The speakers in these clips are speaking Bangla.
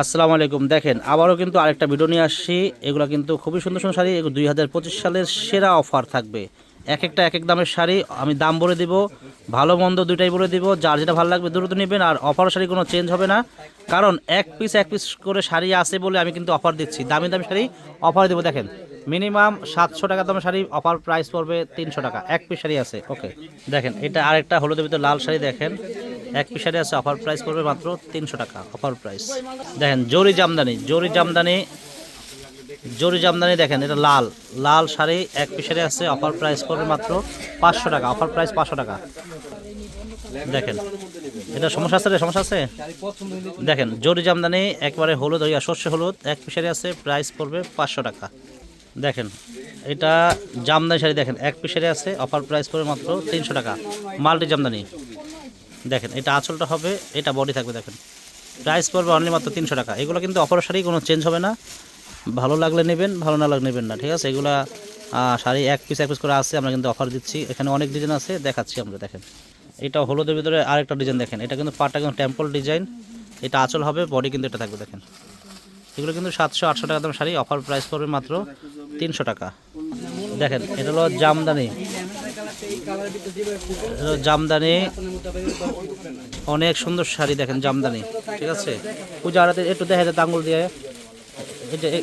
আসসালামু আলাইকুম। দেখেন, আবারও কিন্তু আরেকটা ভিডিও নিয়ে আসছি। এগুলো কিন্তু খুবই সুন্দর সুন্দর শাড়ি। এগুলো দুই হাজার পঁচিশ সালের সেরা অফার থাকবে। এক একটা এক এক দামের শাড়ি, আমি দাম বলে দিব। ভালো, মন্দ দুইটাই বলে দিব। যার যেটা ভালো লাগবে দ্রুত নেবেন, আর অফার শাড়ি কোনো চেঞ্জ হবে না। কারণ এক পিস এক পিস করে শাড়ি আছে বলে আমি কিন্তু অফার দিচ্ছি। দামি দামি শাড়ি অফার দেবো। দেখেন মিনিমাম সাতশো টাকা দামের শাড়ি অফার প্রাইস পড়বে তিনশো টাকা। এক পিস শাড়ি আছে। ওকে দেখেন, এটা আরেকটা হলুদের ভিতরে লাল শাড়ি, দেখেন। এক পিসারে আছে অফার প্রাইস পড়বে মাত্র তিনশো টাকা, অফার প্রাইস। দেখেন, জরি জামদানি জরি জামদানি জরি জামদানি দেখেন, এটা লাল লাল শাড়ি এক পিসারে আছে, অফার প্রাইস পড়বে মাত্র পাঁচশো টাকা, অফার প্রাইস পাঁচশো টাকা। দেখেন, এটা সমস্যা আছে রে, সমস্যা আছে? দেখেন, জরি জামদানি একবারে হলুদ ইয়া সর্ষে হলুদ, এক পিসারে আছে, প্রাইস পড়বে পাঁচশো টাকা। দেখেন, এটা জামদানি শাড়ি দেখেন, এক পিসারে আছে, অফার প্রাইস পড়বে মাত্র তিনশো টাকা, মাল্টি জামদানি। দেখেন, এটা আঁচলটা হবে, এটা বডি থাকবে দেখেন। প্রাইস পড়বে অনলি মাত্র তিনশো টাকা। এগুলো কিন্তু অফার শাড়ি, কোনো চেঞ্জ হবে না। ভালো লাগলে নেবেন, ভালো না লাগলে নেবেন না, ঠিক আছে? এগুলা শাড়ি এক পিস এক পিস করে আছে, আমরা কিন্তু অফার দিচ্ছি। এখানে অনেক ডিজাইন আছে, দেখাচ্ছি আমরা, দেখেন। এটা হলুদের ভিতরে আরেকটা ডিজাইন দেখেন। এটা কিন্তু পাটা কিন্তু টেম্পল ডিজাইন এটা আঁচল হবে বডি কিন্তু এটা থাকবে, দেখেন। এগুলো কিন্তু সাতশো, আটশো টাকা দাম শাড়ি অফার প্রাইস পড়বে মাত্র তিনশো টাকা। দেখেন, এটা হলো জামদানি। জামদানি, অনেক সুন্দর শাড়ি দেখেন জামদানি, ঠিক আছে? পূজা আড়াতে একটু দেখা যায় আঙুল দিয়ে।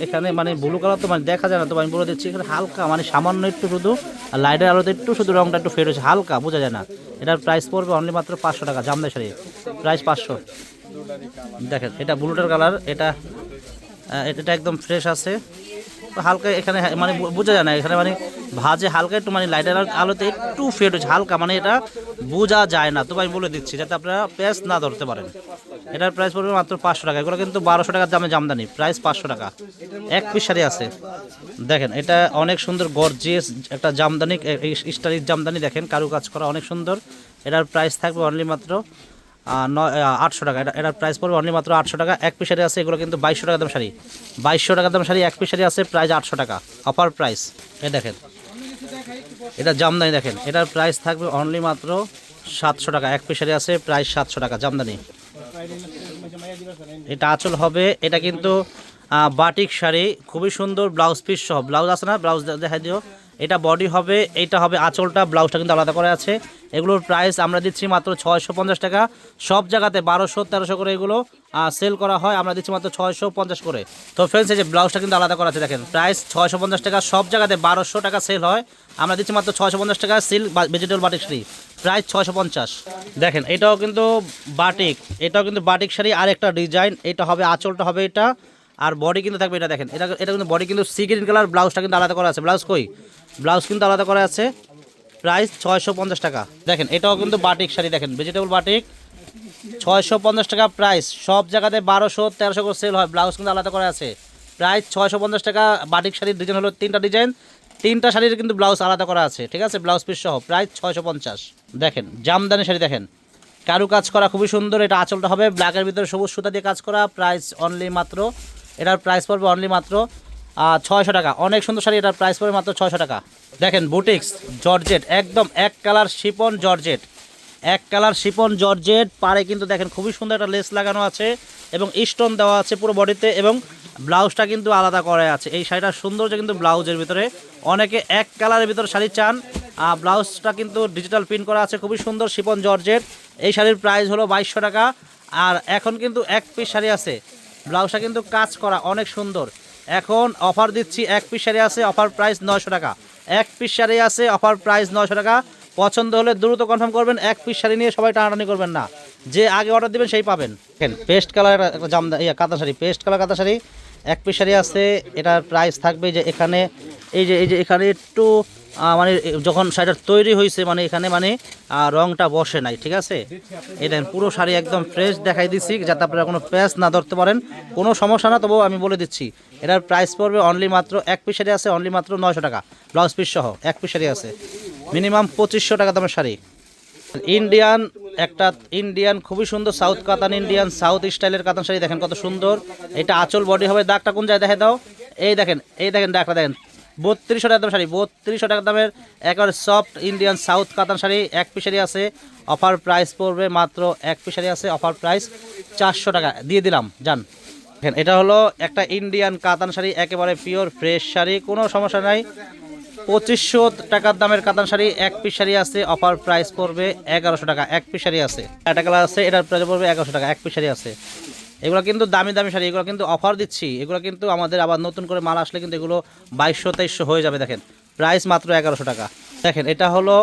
এখানে মানে ব্লু কালার তো মানে দেখা যায় না, তো আমি বলে দিচ্ছি, এখানে হালকা মানে সামান্য একটু শুধু, আর লাইটের আলোতে একটু শুধু রংটা একটু ফেড হচ্ছে হালকা, বোঝা যায় না। এটার প্রাইস পড়বে অনলি মাত্র পাঁচশো টাকা, জামদানি শাড়ি। প্রাইস পাঁচশো। দেখেন, এটা ব্লুটার কালার এটা এটা একদম ফ্রেশ আছে। হালকা এখানে হ্যাঁ, মানে বোঝা যায় না এখানে মানে ভাজে হালকা একটু মানে লাইটের আলোতে একটু ফেড হচ্ছে হালকা মানে এটা বোঝা যায় না। তো আমি বলে দিচ্ছি যাতে আপনারা পেঁয়াজ না ধরতে পারেন। এটার প্রাইস পড়বে মাত্র পাঁচশো টাকা এগুলো কিন্তু বারোশো টাকার দামে জামদানি প্রাইস পাঁচশো টাকা। এক পিস শাড়ি আছে। দেখেন এটা অনেক সুন্দর গর্জিয়াস একটা জামদানি স্টাইলিশ জামদানি দেখেন কারুকাজ করা অনেক সুন্দর। এটার প্রাইস থাকবে অনলি মাত্র আটশো টাকা। এটা এটার প্রাইস পড়বে অনলি মাত্র আটশো টাকা। এক পিস শাড়ি আছে, এগুলো কিন্তু বাইশশো টাকা দাম শাড়ি। বাইশশো টাকা দাম শাড়ি, এক পিস শাড়ি আছে প্রাইস আটশো টাকা। অফার প্রাইস এ দেখেন। এটা জামদানি দেখেন। এটার প্রাইস থাকবে অনলি মাত্র সাতশো টাকা। এক পিস শাড়ি আছে প্রাইস সাতশো টাকা, জামদানি। এটা আঁচল হবে, এটা কিন্তু বাটিক শাড়ি। খুবই সুন্দর ব্লাউজ পিস সহ। ব্লাউজ আছে না? ব্লাউজ দেখা দিও। এটা বডি হবে, এটা হবে আঁচলটা ব্লাউজটা কিন্তু আলাদা করে আছে। এগুলোর প্রাইস আমরা দিচ্ছি মাত্র ছয়শো পঞ্চাশ টাকা। সব জায়গাতে বারোশো, তেরোশো করে এগুলো সেল করা হয়, আমরা দিচ্ছি মাত্র ছয়শো পঞ্চাশ করে। তো ফ্রেন্ডস এই যে ব্লাউজটা কিন্তু আলাদা করা আছে, দেখেন প্রাইস ছয়শো পঞ্চাশ টাকা, সব জায়গাতে বারোশো টাকা সেল হয়। আমরা দিচ্ছি মাত্র ছয়শো পঞ্চাশ টাকা silk vegetable batik sari price ছয়শো পঞ্চাশ। দেখেন, এটাও কিন্তু বাটিক এটাও কিন্তু বাটিক শাড়ি আর একটা ডিজাইন এটা হবে, আঁচলটা হবে এটা। আর বডি কিন্তু থাকবে, এটা দেখেন, এটা এটা কিন্তু বডি কিন্তু সি গ্রিন কালার ব্লাউজটা কিন্তু আলাদা করা আছে। ব্লাউজ কই? ব্লাউজ কিন্তু আলাদা করা আছে প্রাইস ছয়শো পঞ্চাশ টাকা। দেখেন, এটাও কিন্তু বাটিক শাড়ি, দেখেন ভেজিটেবল বাটিক ছয়শো পঞ্চাশ টাকা প্রাইস সব জায়গাতে বারোশো, তেরোশো করে সেল হয় ব্লাউজ কিন্তু আলাদা করা আছে। প্রাইস ছয়শো পঞ্চাশ টাকা বাটিক শাড়ির ডিজাইন হলো তিনটা ডিজাইন তিনটা শাড়ির কিন্তু ব্লাউজ আলাদা করা আছে, ঠিক আছে? ব্লাউজ পিস সহ প্রাইস ছয়শো পঞ্চাশ। দেখেন, জামদানি শাড়ি, দেখেন। কারু কাজ করা খুবই সুন্দর, এটা আঁচলটা হবে ব্ল্যাকের ভিতরে সবুজ সুতা দিয়ে কাজ করা প্রাইস অনলি মাত্র এটার প্রাইস পড়বে অনলি মাত্র ছয়শো টাকা। অনেক সুন্দর শাড়ি, এটার প্রাইস পড়বে মাত্র ছয়শো টাকা। দেখেন, বুটিক্স, জর্জেট, একদম এক কালার শিপন জর্জেট। এক কালার শিপন জর্জেট পারে কিন্তু দেখেন খুবই সুন্দর একটা লেস লাগানো আছে এবং স্টোন দেওয়া আছে পুরো বডিতে এবং ব্লাউজটা কিন্তু আলাদা করা আছে। এই শাড়িটার সৌন্দর্য কিন্তু ব্লাউজের ভিতরে। অনেকে এক কালারের ভিতরে শাড়ি চান আর ব্লাউজটা কিন্তু ডিজিটাল প্রিন্ট করা আছে, খুবই সুন্দর শিপন জর্জেট। এই শাড়ির প্রাইস হলো বাইশশো টাকা। আর এখন কিন্তু এক পিস শাড়ি আছে ব্লাউজটা কিন্তু কাজ করা অনেক সুন্দর। এখন অফার দিচ্ছি, এক পিস শাড়ি আছে, অফার প্রাইস নয়শো টাকা। এক পিস শাড়ি আছে, অফার প্রাইস নয়শো টাকা। পছন্দ হলে দ্রুত কনফার্ম করবেন, এক পিস শাড়ি নিয়ে সবাই টানাটানি করবেন না। যে আগে অর্ডার দিবেন, সেই পাবেন। দেখেন পেস্ট কালার একটা জামদা ইয়া শাড়ি পেস্ট কালার কাঁথা শাড়ি। এক পিস শাড়ি আছে, এটার প্রাইস থাকবে যে এখানে এই যে এই যে এখানে একটু মানে যখন শাড়িটা তৈরি হয়েছে মানে এখানে মানে রংটা বসে নাই, ঠিক আছে? দেখেন, পুরো শাড়ি একদম ফ্রেশ দেখাই দিচ্ছি, যাতে আপনারা কোনো প্যাচ না ধরতে পারেন। কোনো সমস্যা না, তবুও আমি বলে দিচ্ছি, এটার প্রাইস পড়বে অনলি মাত্র এক পিস শাড়ি আছে অনলি মাত্র নয়শো টাকা। ব্লাউজ পিস সহ, এক পিস শাড়ি আছে। মিনিমাম পঁচিশশো টাকা দামের শাড়ি। ইন্ডিয়ান একটা ইন্ডিয়ান খুবই সুন্দর সাউথ কাতান ইন্ডিয়ান সাউথ স্টাইলের কাতান শাড়ি, দেখেন কত সুন্দর। এটা আচল বডি হবে, দাগটা কোন জায়গায় দেখে দাও। এই দেখেন এই দেখেন দাগটা দেখেন। বত্রিশশো টাকা দাম শাড়ি, বত্রিশশো টাকা দামের একেবারে সফট ইন্ডিয়ান সাউথ কাতান শাড়ি, এক পিসারি আছে। অফার প্রাইস পড়বে মাত্র এক পিসারি আছে অফার প্রাইস চারশো টাকা। দিয়ে দিলাম, যান। এটা হলো একটা ইন্ডিয়ান কাতান শাড়ি, একেবারে পিওর ফ্রেশ শাড়ি, কোনো সমস্যা নাই। পঁচিশশো টাকার দামের কাতান শাড়ি, এক পিস শাড়ি আছে অফার প্রাইস পড়বে এগারোশো টাকা, এক পিস শাড়ি আছে। একটা কালার আছে, এটার প্রাইস পড়বে এগারোশো টাকা, এক পিস শাড়ি আছে। এগুলো কিন্তু দামি দামি শাড়ি, এগুলো কিন্তু অফার দিচ্ছি। এগুলো কিন্তু আমাদের আবার নতুন করে মাল আসলে কিন্তু এগুলো বাইশশো, তেইশশো হয়ে যাবে, দেখেন। প্রাইস মাত্র এগারোশো টাকা। দেখেন, এটা হলো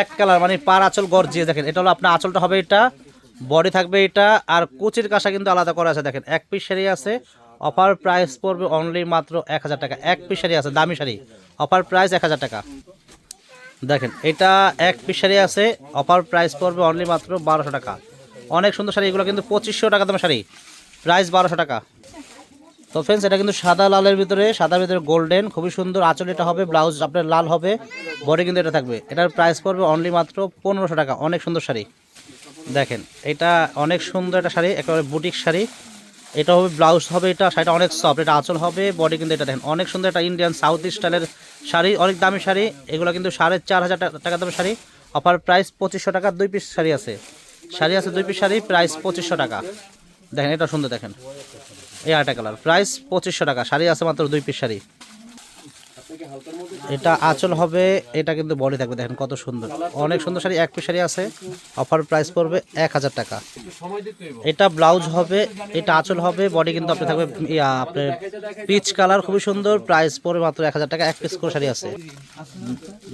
এক কালার মানে পার আঁচল গর্জিয়ে দেখেন। এটা হলো আপনার আঁচলটা হবে এটা বডি থাকবে এটা, আর কুচির কাঁসা কিন্তু আলাদা করা আছে, দেখেন। এক পিস শাড়ি আছে অফার প্রাইস পড়বে অনলি মাত্র এক হাজার টাকা। এক পিস শাড়ি আছে, দামি শাড়ি অফার প্রাইস এক হাজার টাকা। দেখেন, এটা এক পিস শাড়ি আছে অফার প্রাইস পড়বে অনলি মাত্র বারোশো টাকা। অনেক সুন্দর শাড়ি, এগুলো কিন্তু পঁচিশশো টাকা দামের শাড়ি। প্রাইস বারোশো টাকা। তো ফ্রেন্ডস এটা কিন্তু সাদা লালের ভিতরে, সাদার ভিতরে গোল্ডেন খুবই সুন্দর আঁচল এটা হবে ব্লাউজ আপনার লাল হবে বডি কিন্তু এটা থাকবে। এটার প্রাইস পড়বে অনলি মাত্র পনেরোশো টাকা, অনেক সুন্দর শাড়ি। দেখেন, এটা অনেক সুন্দর একটা শাড়ি, একেবারে বুটিক শাড়ি। এটা হবে ব্লাউজ হবে এটা, শাড়িটা অনেক সফট এটা আঁচল হবে বডি কিন্তু এটা দেখেন, অনেক সুন্দর একটা ইন্ডিয়ান সাউথ স্টাইলের শাড়ি, অনেক দামি শাড়ি। এগুলো কিন্তু সাড়ে চার হাজার টাকা- দামের শাড়ি। অফার প্রাইস পঁচিশশো টাকা, দুই পিস শাড়ি আছে। শাড়ি আছে দুই পিস শাড়ি প্রাইস পঁচিশশো টাকা। দেখেন, এটা সুন্দর দেখেন। এই আটটা কালার প্রাইস পঁচিশশো টাকা, শাড়ি আছে মাত্র দুই পিস শাড়ি। এটা আঁচল হবে, এটা কিন্তু বডি থাকবে, দেখেন কত সুন্দর। অনেক সুন্দর শাড়ি, এক শাড়ি আছে, অফার প্রাইস পড়বে এক হাজার টাকা। এটা ব্লাউজ হবে, এটা আঁচল হবে, বডি কিন্তু আপনি থাকবে আপনার পিচ কালার খুবই সুন্দর, প্রাইস পড়বে মাত্র এক হাজার টাকা, এক পিস করে শাড়ি আছে।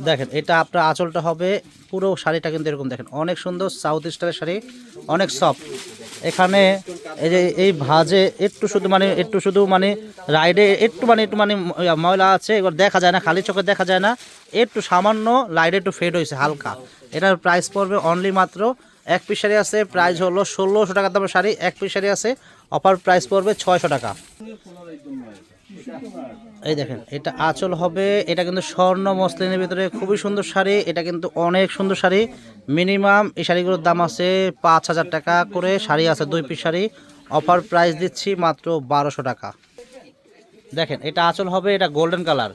দেখেন, এটা আপনার আঁচলটা হবে, পুরো শাড়িটা কিন্তু এরকম, দেখেন, অনেক সুন্দর সাউথ স্টাইলের শাড়ি, অনেক সফট এখানে এই যে, এই ভাজে একটু শুধু মানে একটু শুধু মানে রাইডে একটু মানে একটু মানে ময়লা আছে, এবার দেখা যায় না, খালি চোখে দেখা যায় না। একটু সামান্য লাইডে একটু ফেড হয়েছে হালকা। এটার প্রাইস পড়বে অনলি মাত্র এক পিস শাড়ি আছে প্রাইস হলো ষোলোশো টাকার দামের শাড়ি, এক পিস শাড়ি আছে অফার প্রাইস পড়বে ছয়শো টাকা। এই দেখেন, এটা আঁচল হবে, এটা কিন্তু স্বর্ণ মসলিনের ভিতরে, খুবই সুন্দর শাড়ি, এটা কিন্তু অনেক সুন্দর শাড়ি। মিনিমাম এই শাড়িগুলোর দাম আছে পাঁচ হাজার টাকা করে, শাড়ি আছে দুই পিস শাড়ি অফার প্রাইস দিচ্ছি মাত্র বারোশো টাকা। দেখেন, এটা আঁচল হবে এটা গোল্ডেন কালার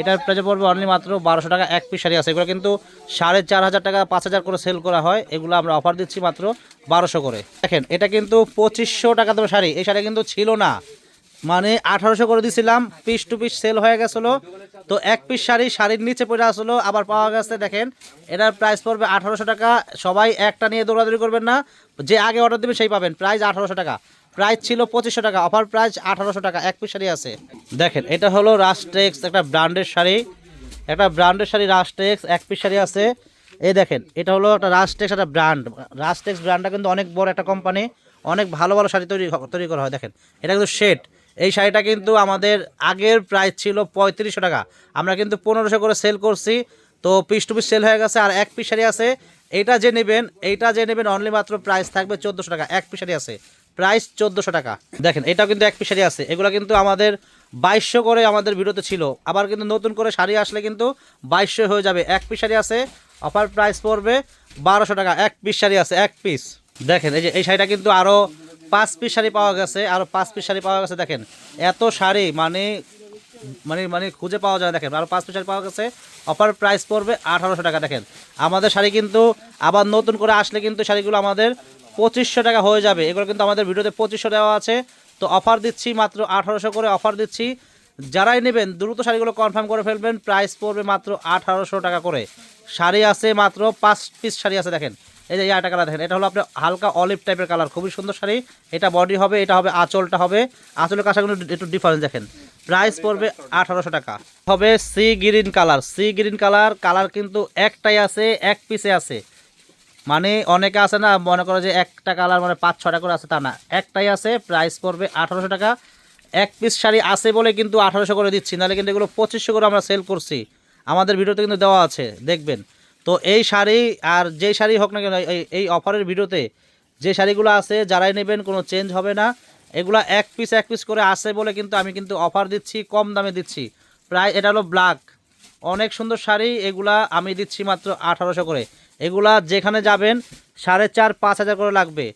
এটার প্রাইসে পড়বে অনলি মাত্র বারোশো টাকা, এক পিস শাড়ি আছে। এগুলো কিন্তু সাড়ে চার হাজার টাকা, পাঁচ হাজার করে সেল করা হয়। এগুলো আমরা অফার দিচ্ছি মাত্র বারোশো করে। দেখেন, এটা কিন্তু পঁচিশশো টাকা দেবে শাড়ি। এই শাড়ি কিন্তু ছিল না। মানে আঠারোশো করে দিছিলাম পিস টু পিস সেল হয়ে গেছিল। তো এক পিস শাড়ি শাড়ির নিচে পড়ে আসলো, আবার পাওয়া গেছে, দেখেন। এটার প্রাইস পড়বে আঠারোশো টাকা। সবাই একটা নিয়ে দৌড়াদৌড়ি করবেন না। যে আগে অর্ডার দেবেন সেই পাবেন। প্রাইস আঠারোশো টাকা। প্রাইস ছিল পঁচিশশো টাকা। অফার প্রাইস আঠারোশো টাকা। এক পিস শাড়ি আছে। দেখেন, এটা হলো রাস্ট্রেক্স একটা ব্র্যান্ডের শাড়ি। একটা ব্র্যান্ডের শাড়ি রাস্ট্রেক্স এক পিস শাড়ি আছে। এই দেখেন, এটা হলো একটা রাস্টেক্স একটা ব্র্যান্ড। রাস্টেক্স ব্র্যান্ডটা কিন্তু অনেক বড় একটা কোম্পানি। অনেক ভালো ভালো শাড়ি তৈরি তৈরি করা হয়। দেখেন, এটা কিন্তু শেড। এই শাড়িটা কিন্তু আমাদের আগের প্রাইস ছিল পঁয়ত্রিশশো টাকা। আমরা কিন্তু পনেরোশো করে সেল করছি। তো পিস টু পিস সেল হয়ে গেছে। আর এক পিস শাড়ি আছে। এইটা যে নেবেন, এইটা যে নেবেন অনলি মাত্র প্রাইস থাকবে চোদ্দোশো টাকা। এক পিস শাড়ি আছে। প্রাইস চোদ্দোশো টাকা। দেখেন, এটাও কিন্তু এক পিস শাড়ি আছে। এগুলো কিন্তু আমাদের বাইশশো করে আমাদের ভিডিওতে ছিল। আবার কিন্তু নতুন করে শাড়ি আসলে কিন্তু বাইশশো হয়ে যাবে। এক পিস শাড়ি আছে, অফার প্রাইস পড়বে বারোশো টাকা। এক পিস শাড়ি আছে, এক পিস। দেখেন, এই যে, এই শাড়িটা কিন্তু আরও পাঁচ পিস শাড়ি পাওয়া গেছে আরও পাঁচ পিস শাড়ি পাওয়া গেছে। দেখেন, এত শাড়ি মানে মানে মানে খুঁজে পাওয়া যায় দেখেন আরও পাঁচ পিস শাড়ি পাওয়া গেছে, অফার প্রাইস পড়বে আঠারোশো টাকা। দেখেন, আমাদের শাড়ি কিন্তু আবার নতুন করে আসলে কিন্তু শাড়িগুলো আমাদের পঁচিশশো টাকা হয়ে যাবে। এগুলো কিন্তু আমাদের ভিডিওতে পঁচিশশো দেওয়া আছে। তো অফার দিচ্ছি মাত্র আঠারোশো করে অফার দিচ্ছি। যারাই নেবেন, দ্রুত শাড়িগুলো কনফার্ম করে ফেলবেন। প্রাইস পড়বে মাত্র আঠারোশো টাকা করে। শাড়ি আছে মাত্র পাঁচ পিস শাড়ি আছে, দেখেন। এই যে এই আটা কালার দেখেন, এটা হলো আপনার হালকা অলিভ টাইপের কালার খুবই সুন্দর শাড়ি। এটা বডি হবে, এটা হবে আঁচলটা হবে। আঁচলের কাছাগুলো একটু ডিফারেন্স দেখেন। প্রাইস পড়বে আঠারোশো টাকা। হবে sea green colour sea green colour colour কিন্তু একটাই আছে, এক পিসে আছে। মানে অনেকে আছে না, মনে করো যে একটা কালার মানে পাঁচ, ছটা করে আছে, তা না। একটাই আছে প্রাইস পড়বে আঠারোশো টাকা। এক পিস শাড়ি আছে বলে কিন্তু আঠারোশো করে দিচ্ছি, নাহলে কিন্তু এগুলো পঁচিশশো করে আমরা সেল করছি। আমাদের ভিডিওতে কিন্তু দেওয়া আছে, দেখবেন। তো এই শাড়ি আর যেই শাড়ি হোক না কেন, এই- এই অফারের ভিডিওতে যে শাড়িগুলো আছে, যারাই নেবেন, কোনো চেঞ্জ হবে না। এগুলা এক পিস এক পিস করে আসে বলে কিন্তু আমি কিন্তু অফার দিচ্ছি, কম দামে দিচ্ছি। প্রায় এটা হলো ব্ল্যাক অনেক সুন্দর শাড়ি, এগুলা আমি দিচ্ছি মাত্র আঠারোশো করে। এগুলা যেখানে যাবেন, সাড়ে চার, পাঁচ হাজার করে লাগবে।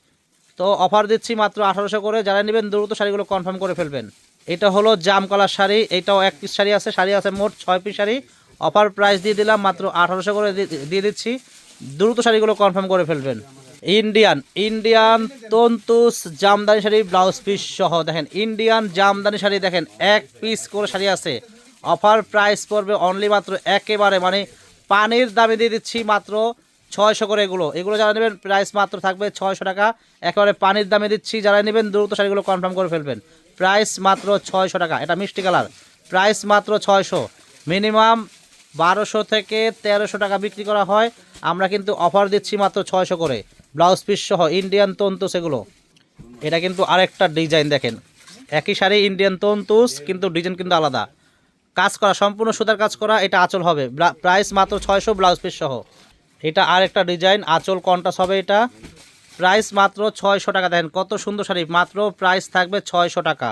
তো অফার দিচ্ছি মাত্র আঠারোশো করে। যারা নেবেন, দ্রুত শাড়িগুলো কনফার্ম করে ফেলবেন। এটা হলো জাম কালার শাড়ি। এটাও এক পিস শাড়ি আছে। শাড়ি আছে মোট ছয় পিস শাড়ি। অফার প্রাইস দিয়ে দিলাম মাত্র আঠারোশো করে দিয়ে দিচ্ছি। দ্রুত শাড়িগুলো কনফার্ম করে ফেলবেন। ইন্ডিয়ান ইন্ডিয়ান তন্তুস জামদানি শাড়ি ব্লাউজ পিস সহ। দেখেন ইন্ডিয়ান জামদানি শাড়ি দেখেন, এক পিস করে শাড়ি আছে। অফার প্রাইস পড়বে অনলি মাত্র একেবারে মানে পানির দামে দিয়ে দিচ্ছি মাত্র ছয়শো করে এগুলো। এগুলো যারা নেবেন প্রাইস মাত্র থাকবে ছয়শো টাকা। একেবারে পানির দামে দিচ্ছি যারা নেবেন দ্রুত শাড়িগুলো কনফার্ম করে ফেলবেন। প্রাইস মাত্র ছয়শো টাকা, এটা মিষ্টি কালার প্রাইস মাত্র ছয়শো। মিনিমাম বারোশো থেকে তেরোশো টাকা বিক্রি করা হয়। আমরা কিন্তু অফার দিচ্ছি মাত্র ছয়শো করে। ব্লাউজ পিস সহ ইন্ডিয়ান তন্তু সেগুলো। এটা কিন্তু আরেকটা ডিজাইন দেখেন। একই শাড়ি ইন্ডিয়ান তন্তুস, কিন্তু ডিজাইন কিন্তু আলাদা। কাজ করা, সম্পূর্ণ সুতার কাজ করা, এটা আচল হবে। প্রাইস মাত্র ছয়শো ব্লাউজ পিস সহ। এটা আরেকটা ডিজাইন, আঁচল কন্টাস হবে এটা। প্রাইস মাত্র ছয়শো টাকা। দেখেন কত সুন্দর শাড়ি, মাত্র প্রাইস থাকবে ছয়শো টাকা।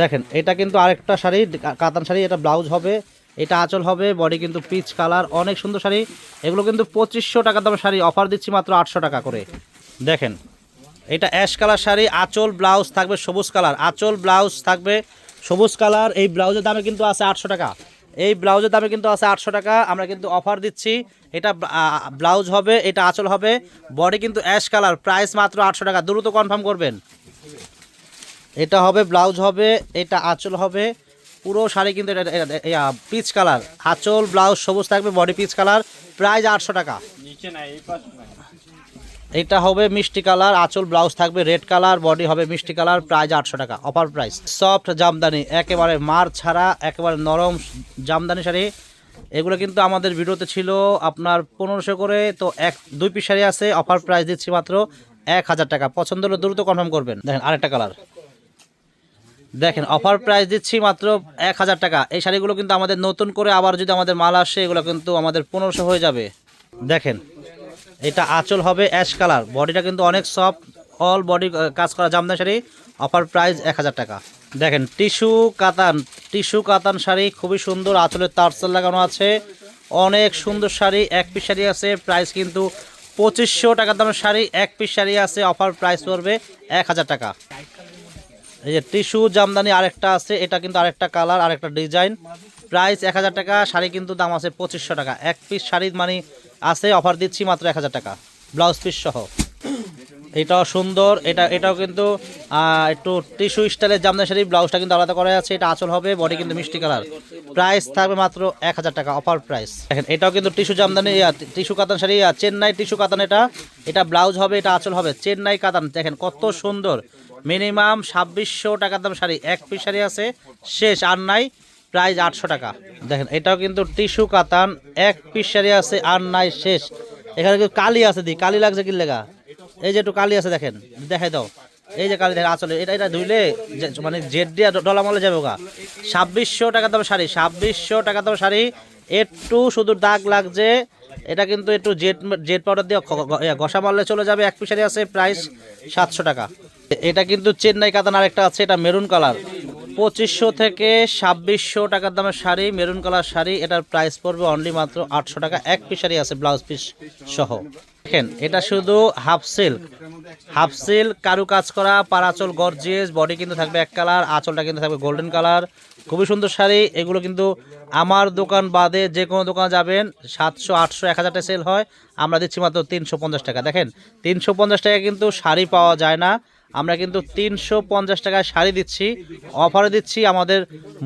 দেখেন, এটা কিন্তু আরেকটা শাড়ি, কাতান শাড়ি, এটা ব্লাউজ হবে, এটা আঁচল হবে, বডি কিন্তু পিচ কালার, অনেক সুন্দর শাড়ি। এগুলো কিন্তু পঁচিশশো টাকা দামের শাড়ি, অফার দিচ্ছি মাত্র আটশো টাকা করে। দেখেন, এটা অ্যাশ কালার শাড়ি, আঁচল, ব্লাউজ থাকবে সবুজ কালার। আঁচল, ব্লাউজ থাকবে সবুজ কালার, এই ব্লাউজের দামে কিন্তু আছে আটশো টাকা। এই ব্লাউজের দামে কিন্তু আছে আটশো টাকা। আমরা কিন্তু অফার দিচ্ছি। এটা ব্লাউজ হবে, এটা আঁচল হবে। বডি কিন্তু অ্যাশ কালার প্রাইস মাত্র আটশো টাকা। দ্রুত কনফার্ম করবেন। এটা হবে, ব্লাউজ হবে, এটা আঁচল হবে। পুরো শাড়ি কিন্তু এটা পিচ কালার আঁচল, ব্লাউজ সবুজ থাকবে বডি পিচ কালার প্রাইস আটশো টাকা। এটা হবে মিষ্টি কালার, আঁচল ব্লাউজ থাকবে, রেড কালার, বডি হবে মিষ্টি কালার, প্রাইস আটশো টাকা, অফার প্রাইস। সফট জামদানি, একেবারে মার ছাড়া, একেবারে নরম জামদানি শাড়ি। এগুলো কিন্তু আমাদের ভিডিওতে ছিল আপনার পনেরোশো করে, তো এক, দুই পিস শাড়ি আছে, অফার প্রাইস দিচ্ছি মাত্র এক হাজার টাকা। পছন্দ হলে দ্রুত কনফার্ম করবেন। দেখেন আরেকটা কালার। দেখেন, অফার প্রাইস দিচ্ছি মাত্র এক হাজার টাকা। এই শাড়িগুলো কিন্তু আমাদের নতুন করে আবার যদি আমাদের মাল আসে, এগুলো কিন্তু আমাদের পনেরোশো হয়ে যাবে। দেখেন এটা আঁচল হবে অ্যাশ কালার বডিটা কিন্তু অনেক সফট অল বডি কাজ করা জামদানি শাড়ি। অফার প্রাইস এক হাজার টাকা। দেখেন টিস্যু কাতান টিস্যু কাতান শাড়ি খুবই সুন্দর আঁচলের তারসেল লাগানো আছে। অনেক সুন্দর শাড়ি, এক পিস শাড়ি আছে প্রাইস কিন্তু পঁচিশশো টাকার দামের শাড়ি, এক পিস শাড়ি আছে অফার প্রাইস পড়বে এক হাজার টাকা। এই যে টিস্যু জামদানি আরেকটা আছে, এটা কিন্তু আরেকটা কালার আরেকটা ডিজাইন প্রাইস এক হাজার টাকা, শাড়ি কিন্তু দাম আছে পঁচিশশো টাকা। এক পিস শাড়ির মানে আছে অফার দিচ্ছি মাত্র এক হাজার টাকা। ব্লাউজ পিস সহ। এটাও সুন্দর, এটা, এটাও কিন্তু একটু টিস্যু স্টাইলের জামদানি শাড়ি ব্লাউজটা কিন্তু আলাদা করা আছে, এটা আঁচল হবে বডি কিন্তু মিষ্টি কালার প্রাইস থাকবে মাত্র এক হাজার টাকা অফার প্রাইস দেখেন, এটাও কিন্তু টিস্যু জামদানি টিস্যু কাতান শাড়ি চেন্নাই টিস্যু কাতান এটা। এটা ব্লাউজ হবে, এটা আঁচল হবে, চেন্নাই কাতান। দেখেন, কত সুন্দর। মিনিমাম ছাব্বিশশো টাকার দাম শাড়ি, এক পিস শাড়ি আছে, শেষ, আর নাই। প্রাইস আটশো টাকা। দেখেন, এটাও কিন্তু টিস্যু কাতান, এক পিস আছে আর নাই শেষ। এখানে কিন্তু কালি আছে দি, কালি লাগছে কি লেগা এই যে একটু কালি আছে, দেখেন, দেখাই দাও। এই যে কালি, দেখেন আসলে এটা এটা ধুইলে মানে জেড দিয়ে ডলা মলে যাবে গা। ছাব্বিশশো টাকা দাম শাড়ি, ছাব্বিশশো টাকা দাম শাড়ি। একটু শুধু দাগ লাগছে। এটা কিন্তু একটু জেড জেড পাউডার দিয়ে ঘষা মারলে চলে যাবে। এক পিসারি আছে, প্রাইস সাতশো টাকা। এটা কিন্তু চেন্নাই কাতান আরেকটা আছে, এটা মেরুন কালার। পঁচিশশো থেকে ছাব্বিশশো টাকার দামের শাড়ি, মেরুন কালার শাড়ি। এটার প্রাইস পড়বে অনলি মাত্র আটশো টাকা। এক পিস শাড়ি আছে ব্লাউজ পিস সহ। দেখেন, এটা শুধু হাফ সিল্ক হাফ সিল্ক কারু কাজ করা, পারাচল গর্জিয়াস বডি কিন্তু থাকবে এক কালার, আঁচলটা কিন্তু থাকবে গোল্ডেন কালার। খুবই সুন্দর শাড়ি, এগুলো কিন্তু আমার দোকান বাদে যে কোনো দোকানে যাবেন, সাতশো, আটশো, এক হাজারটা সেল হয়। আমরা দিচ্ছি মাত্র তিনশো পঞ্চাশ টাকা। দেখেন, তিনশো পঞ্চাশ টাকা কিন্তু শাড়ি পাওয়া যায় না। আমরা কিন্তু তিনশো পঞ্চাশ টাকায় শাড়ি দিচ্ছি অফারে দিচ্ছি, আমাদের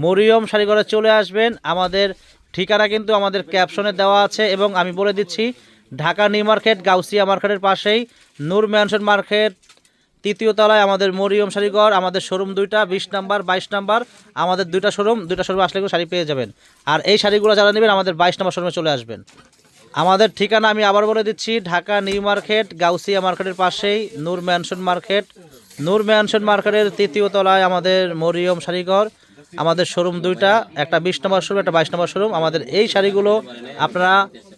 মরিয়ম শাড়িঘরে চলে আসবেন। আমাদের ঠিকানা কিন্তু আমাদের ক্যাপশনে দেওয়া আছে এবং আমি বলে দিচ্ছি, ঢাকা নিউ মার্কেট, গাউসিয়া মার্কেটের পাশেই, নূর ম্যানশন মার্কেট, তৃতীয় তলায় আমাদের মরিয়ম শাড়িঘর আমাদের শোরুম দুইটা, বিশ নাম্বার, বাইশ নাম্বার, আমাদের দুইটা শোরুম দুইটা শোরুম আসলে শাড়ি পেয়ে যাবেন। আর এই শাড়িগুলো যারা নেবেন, আমাদের বাইশ নাম্বার শোরুমে চলে আসবেন। আমাদের ঠিকানা আমি আবার বলে দিচ্ছি, ঢাকা নিউ মার্কেট, গাউসিয়া মার্কেটের পাশেই, Noor mansion market. Noor mansion মার্কেটের তৃতীয় তলায় আমাদের মরিয়ম শাড়িঘর, আমাদের শোরুম দুইটা, একটা বিশ নম্বর শোরুম, একটা বাইশ নম্বর শোরুম। আমাদের এই শাড়িগুলো আপনারা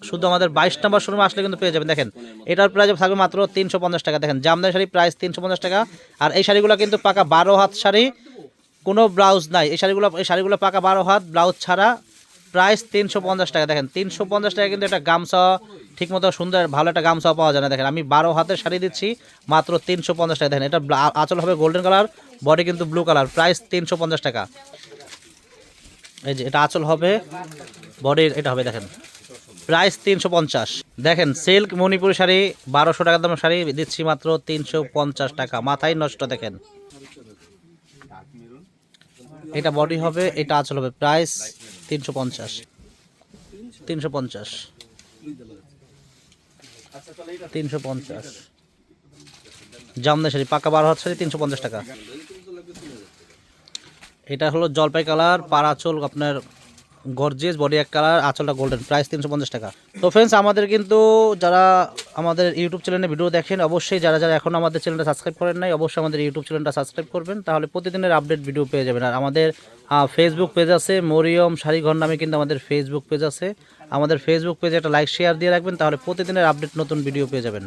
শুধু আমাদের বাইশ নম্বর শোরুমে আসলে কিন্তু পেয়ে যাবেন। দেখেন, এটার প্রাইস থাকবে মাত্র তিনশো পঞ্চাশ টাকা। দেখেন, জামদানি শাড়ি প্রাইস তিনশো পঞ্চাশ টাকা। আর এই শাড়িগুলো কিন্তু পাকা বারো হাত শাড়ি, কোনো ব্লাউজ নাই। এই শাড়িগুলো এই শাড়িগুলো পাকা বারো হাত, ব্লাউজ ছাড়া প্রাইস তিনশো পঞ্চাশ টাকা। দেখেন, তিনশো পঞ্চাশ টাকা কিন্তু একটা গামছা ঠিক মতো সুন্দর ভালো একটা গামছা পাওয়া যায় না। দেখেন, আমি বারো হাতের শাড়ি দিচ্ছি, মাত্র তিনশো পঞ্চাশ টাকা। দেখেন, এটা আঁচল হবে গোল্ডেন কালার বডি কিন্তু ব্লু কালার প্রাইস তিনশো পঞ্চাশ টাকা। এই যে, এটা আঁচল হবে বডির এটা হবে, দেখেন। প্রাইস তিনশো পঞ্চাশ। দেখেন সিল্ক মণিপুরি শাড়ি, বারোশো টাকা দামের শাড়ি দিচ্ছি মাত্র তিনশো পঞ্চাশ টাকা। মাথায় নষ্ট দেখেন। এটা বডি হবে, এটা আঁচল হবে। প্রাইস তিনশো পঞ্চাশ। তিনশো পঞ্চাশ। তিনশো পঞ্চাশ। জামদা শাড়ি, পাকা বারো হাত শাড়ি তিনশো পঞ্চাশ টাকা। এটা হলো জলপাই কালার, পাড়া চোল আপনার গর্জিয়াস বডি এক কালার আঁচলটা গোল্ডেন প্রাইস তিনশো পঞ্চাশ টাকা। তো ফ্রেন্ডস আমাদের কিন্তু যারা আমাদের ইউটিউব চ্যানেলে ভিডিও দেখেন, অবশ্যই যারা যারা এখন আমাদের চ্যানেলটা সাবস্ক্রাইব করেন নাই, অবশ্যই আমাদের ইউটিউব চ্যানেলটা সাবস্ক্রাইব করবেন, তাহলে প্রতিদিনের আপডেট ভিডিও পেয়ে যাবেন। আর আমাদের ফেসবুক পেজ আছে, মরিয়ম শাড়িঘর নামে কিন্তু আমাদের ফেসবুক পেজ আছে। আমাদের ফেসবুক পেজে একটা লাইক শেয়ার দিয়ে রাখবেন, তাহলে প্রতিদিনের আপডেট নতুন ভিডিও পেয়ে যাবেন।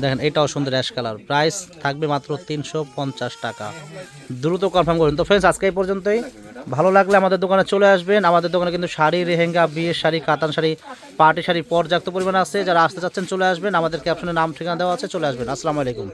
দেখেন, এটাও সুন্দর অ্যাশ কালার প্রাইস থাকবে মাত্র তিনশো পঞ্চাশ টাকা। দ্রুত কনফার্ম করুন। তো ফ্রেন্ডস আজকে এই পর্যন্তই। ভালো লাগলে আমাদের দোকানে চলে আসবেন। আমাদের দোকানে কিন্তু শাড়ি রেহেঙ্গা বিয়ের শাড়ি, কাতান শাড়ি পার্টি শাড়ি পর্যাপ্ত পরিমাণে আছে। যারা আসতে চাচ্ছেন চলে আসবেন। আমাদের ক্যাপশনে নাম, ঠিকানা দেওয়া আছে, চলে আসবেন। আসসালামু আলাইকুম।